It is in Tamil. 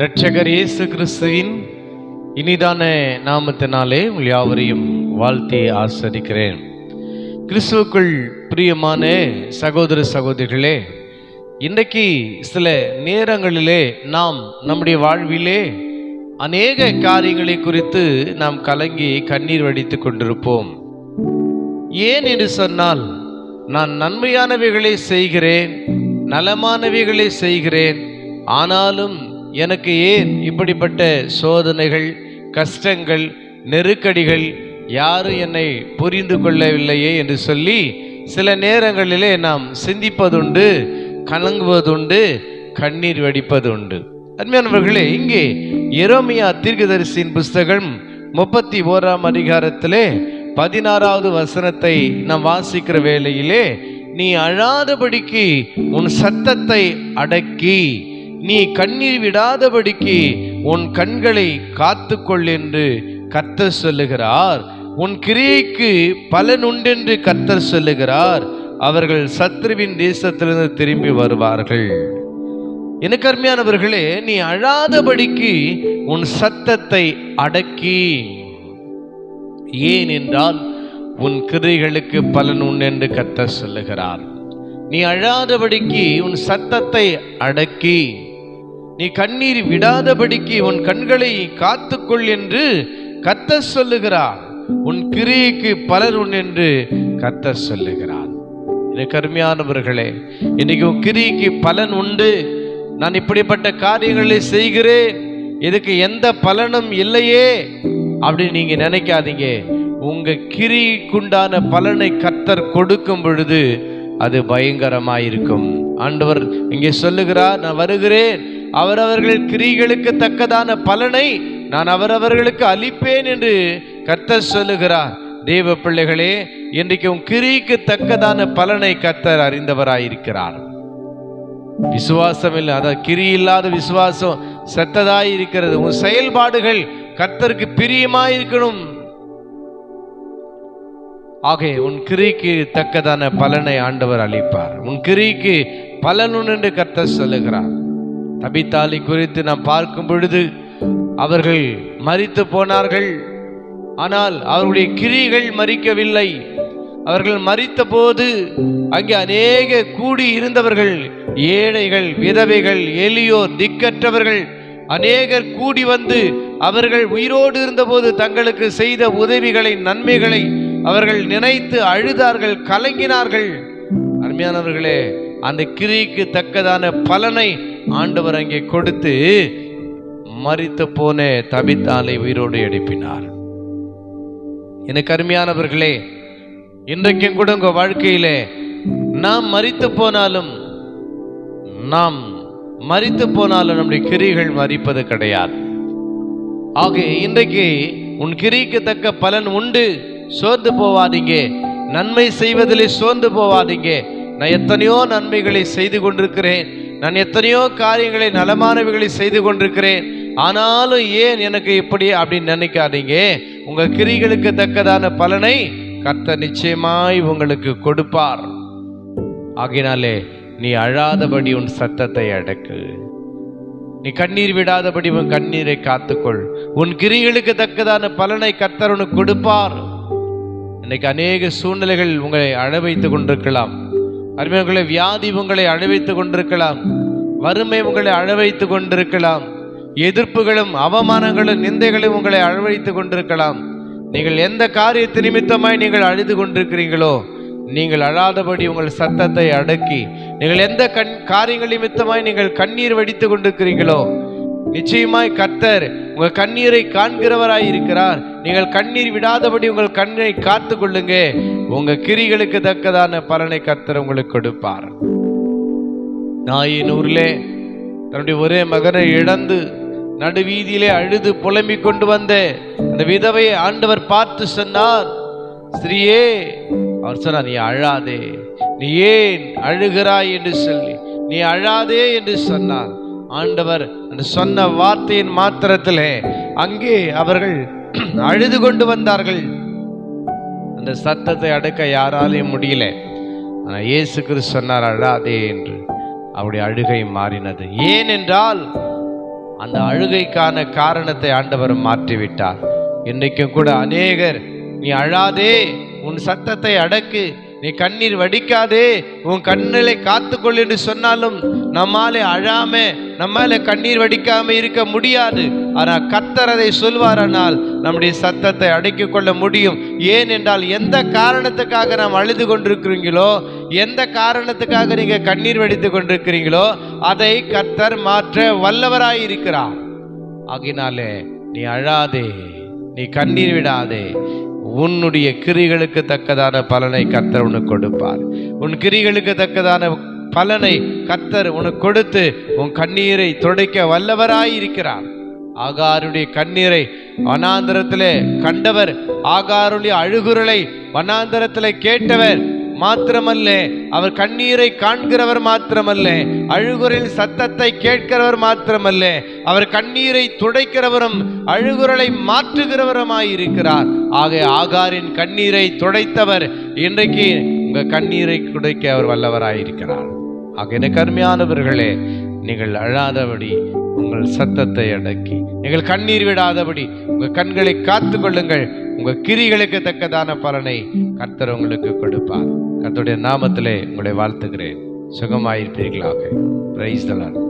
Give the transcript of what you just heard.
இரட்சகர் இயேசு கிறிஸ்துவின் இனிதான நாமத்தினாலே உங்கள் யாவரையும் வாழ்த்தி ஆஸ்வதிக்கிறேன் கிறிஸ்துவுக்குள் பிரியமான சகோதர சகோதரிகளே இன்றைக்கு சில நேரங்களிலே நாம் நம்முடைய வாழ்விலே அநேக காரியங்களை குறித்து நாம் கலங்கி கண்ணீர் வடித்து கொண்டிருப்போம். ஏன் என்று சொன்னால் நான் நன்மையானவைகளை செய்கிறேன் நலமானவைகளை செய்கிறேன் ஆனாலும் எனக்கு ஏன் இப்படிப்பட்ட சோதனைகள் கஷ்டங்கள் நெருக்கடிகள் யாரும் என்னை புரிந்து கொள்ளவில்லையே என்று சொல்லி சில நேரங்களிலே நாம் சிந்திப்பதுண்டு கலங்குவதுண்டு கண்ணீர் வடிப்பதுண்டு. அருமையானவர்களே இங்கே எரோமியா தீர்க்கதரிசியின் புஸ்தகம் முப்பத்தி ஓராம் அதிகாரத்திலே பதினாறாவது வசனத்தை நாம் வாசிக்கிற வேளையிலே நீ அழாதபடிக்கு உன் சத்தத்தை அடக்கி நீ கண்ணீர் விடாதபடிக்கு உன் கண்களை காத்துக்கொள் என்று கத்தர் சொல்லுகிறார். உன் கிரியைக்கு பலன் உண்டென்று கத்தர் சொல்லுகிறார். அவர்கள் சத்ருவின் தேசத்திலிருந்து திரும்பி வருவார்கள். எனக்கு அருமையானவர்களே நீ அழாதபடிக்கு உன் சத்தத்தை அடக்கி. ஏன் என்றால் உன் கிரிகளுக்கு பலன் உண்டு என்று கர்த்தர் சொல்லுகிறார். நீ அழாதபடிக்கு உன் சத்தத்தை அடக்கி. நீ கண்ணீர் விடாதபடிக்கு உன் கண்களை காத்துக்கொள் என்று கத்த சொல்லுகிறார். உன் கிரியைக்கு பலன் உன் என்று கத்த சொல்லுகிறார். கருமையானவர்களே இன்னைக்கு உன் கிரிக்கு பலன் உண்டு. நான் இப்படிப்பட்ட காரியங்களை செய்கிறேன். இதுக்கு எந்த பலனும் இல்லையே அப்படின்னு நீங்க நினைக்காதீங்க. உங்க கிரிக்குண்டான பலனை கத்தர் கொடுக்கும் பொழுது அது பயங்கரமாயிருக்கும். ஆண்டவர் இங்கே சொல்லுகிறார் நான் வருகிறேன். அவரவர்கள் கிரிகளுக்கு தக்கதான பலனை நான் அவரவர்களுக்கு அளிப்பேன் என்று கர்த்தர் சொல்லுகிறார். தேவ பிள்ளைகளே இன்றைக்கு உன் கிரிக்கு தக்கதான பலனை கர்த்தர் அறிந்தவராயிருக்கிறார். விசுவாசம் இல்லை அதான் கிரி இல்லாத விசுவாசம் செத்ததாய் இருக்கிறது. உன் செயல்பாடுகள் கர்த்தருக்கு பிரியமாய் இருக்கணும் ஆகே உன் கிரிக்கு தக்கதான பலனை ஆண்டவர் அளிப்பார். உன் கிரிக்கு பலனு என்று கர்த்தர் சொல்லுகிறார். தபித்தாலி குறித்து நாம் பார்க்கும் பொழுது அவர்கள் மறித்து போனார்கள். ஆனால் அவர்களுடைய கிரிகள் மறிக்கவில்லை அவர்கள் மறித்த போது அங்கே அநேக கூடி இருந்தவர்கள் ஏழைகள் விதவைகள் எளியோர் திக்கற்றவர்கள் அநேகர் கூடி வந்து அவர்கள் உயிரோடு இருந்தபோது தங்களுக்கு செய்த உதவிகளை நன்மைகளை அவர்கள் நினைத்து அழுதார்கள் கலங்கினார்கள். அருமையானவர்களே அந்த கிரிக்கு தக்கதான பலனை ஆண்டவர் அங்கே கொடுத்து மறித்து போன தபித்தாலை உயிரோடு எழுப்பினார். எனக்கு அருமையானவர்களே இன்றைக்கும் கூட உங்க வாழ்க்கையிலே நாம் மறித்து போனாலும் நாம் மறித்து போனாலும் நம்முடைய கிரிகள் மறிப்பது கிடையாது. ஆக இன்றைக்கு உன் கிரிக்கு தக்க பலன் உண்டு சோர்ந்து போவாதீங்க. நன்மை செய்வதிலே சோர்ந்து போவாதீங்க. நான் எத்தனையோ நன்மைகளை செய்து கொண்டிருக்கிறேன். நான் எத்தனையோ காரியங்களை நலமானவைகளை செய்து கொண்டிருக்கிறேன். ஆனாலும் ஏன் எனக்கு இப்படி அப்படின்னு நினைக்காதீங்க. உங்க கிரிகளுக்கு தக்கதான பலனை கர்த்த நிச்சயமாய் உங்களுக்கு கொடுப்பார். ஆகினாலே நீ அழாதபடி உன் சத்தத்தை அடக்கு. நீ கண்ணீர் விடாதபடி உன் கண்ணீரை காத்துக்கொள். உன் கிரிகளுக்கு தக்கதான பலனை கர்த்தர் உனக்கு கொடுப்பார். இன்னைக்கு அநேக சூழ்நிலைகள் உங்களை அழ வைத்துக் கொண்டிருக்கலாம். அருமையுங்களை வியாதி உங்களை அழவைத்துக் கொண்டிருக்கலாம். வறுமை உங்களை அழவழைத்துக் கொண்டிருக்கலாம். எதிர்ப்புகளும் அவமானங்களும் நிந்தைகளும் உங்களை அழைத்துக் கொண்டிருக்கலாம். நீங்கள் எந்த காரியத்து நிமித்தமாய் நீங்கள் அழுது கொண்டிருக்கிறீங்களோ நீங்கள் அழாதபடி உங்கள் சத்தத்தை அடக்கி நீங்கள் எந்த கண் காரியங்கள் நிமித்தமாய் நீங்கள் கண்ணீர் வடித்து கொண்டிருக்கிறீங்களோ நிச்சயமாய் கர்த்தர் உங்கள் கண்ணீரை காண்கிறவராய் இருக்கிறார். நீங்கள் கண்ணீர் விடாதபடி உங்கள் கண்ணை காத்து கொள்ளுங்க. உங்க கிரிகளுக்கு தக்கதான பலனை கர்த்தர் உங்களுக்கு கொடுப்பார். நாயின் ஊர்லே தன்னுடைய ஒரே மகனை இழந்து நடுவீதியிலே அழுது புலம்பிக் கொண்டு வந்த அந்த விதவையை ஆண்டவர் பார்த்து சொன்னார் ஸ்ரீயே அவர் சொன்னார் நீ அழாதே நீ ஏன் அழுகிறாய் என்று சொல்லி நீ அழாதே என்று சொன்னார். ஆண்டவர் அந்த சொன்ன வார்த்தையின் மாத்திரத்திலே அங்கே அவர்கள் அழுது கொண்டு வந்தார்கள். அந்த சத்தத்தை அடக்க யாராலையும் முடியல. ஆனால் இயேசு கிறிஸ்து சொன்னார் அழாதே என்று. அவருடைய அழுகை மாறினது. ஏனென்றால் அந்த அழுகைக்கான காரணத்தை ஆண்டவர் மாற்றிவிட்டார். இன்றைக்கும் கூட அநேகர் நீ அழாதே உன் சத்தத்தை அடக்கு நீ கண்ணீர் வடிக்காதே உன் கண்ணிலே காத்துக்கொள் என்று சொன்னாலும் நம்மாலே அழாம நம்மால கண்ணீர் வடிக்காம இருக்க முடியாது. ஆனால் கத்தரதை சொல்வாரானால் நம்முடைய சத்தத்தை அடக்கிக் கொள்ள முடியும். ஏன் என்றால் எந்த காரணத்துக்காக நாம் அழுது கொண்டிருக்கிறீங்களோ எந்த காரணத்துக்காக நீங்க கண்ணீர் வடித்து கொண்டிருக்கிறீங்களோ அதை கத்தர் மாற்ற வல்லவராய் இருக்கிறார். ஆகினாலே நீ அழாதே நீ கண்ணீர் விடாதே. உன்னுடைய கிரிகளுக்கு தக்கதான பலனை கர்த்தர் உனக்கு கொடுப்பார். உன் கிரிகளுக்கு தக்கதான பலனை கர்த்தர் உனக்கு கொடுத்து உன் கண்ணீரை துடைக்க வல்லவராயிருக்கிறார் ஆகாருடைய கண்ணீரை வனாந்தரத்திலே கண்டவர் ஆகாருடைய அழுகுரலை வனாந்தரத்திலே கேட்டவர் மாத்திரமல்ல. அவர் கண்ணீரை காண்கிறவர் மாத்திரமல்ல. அழுகுரலின் சத்தத்தை கேட்கிறவர் மாத்திரமல்ல. அவர் கண்ணீரை துடைக்கிறவரும் அழுகுரலை மாற்றுகிறவருமாயிருக்கிறார். ஆக ஆகாரின் கண்ணீரை துடைத்தவர் இன்றைக்கு உங்க கண்ணீரை துடைக்க அவர் வல்லவராயிருக்கிறார். ஆக எனக்கு அருமையானவர்களே நீங்கள் அழாதபடி உங்கள் சத்தத்தை அடக்கி நீங்கள் கண்ணீர் விடாதபடி உங்கள் கண்களை காத்து கொள்ளுங்கள் உங்க கிரிகளுக்கு தக்கதான பலனை கர்த்தர் உங்களுக்கு கொடுப்பார். கர்த்தருடைய நாமத்திலே உங்களை வாழ்த்துகிறேன். சுகமாயிருப்பீர்களாக. பிரைஸ் தலான்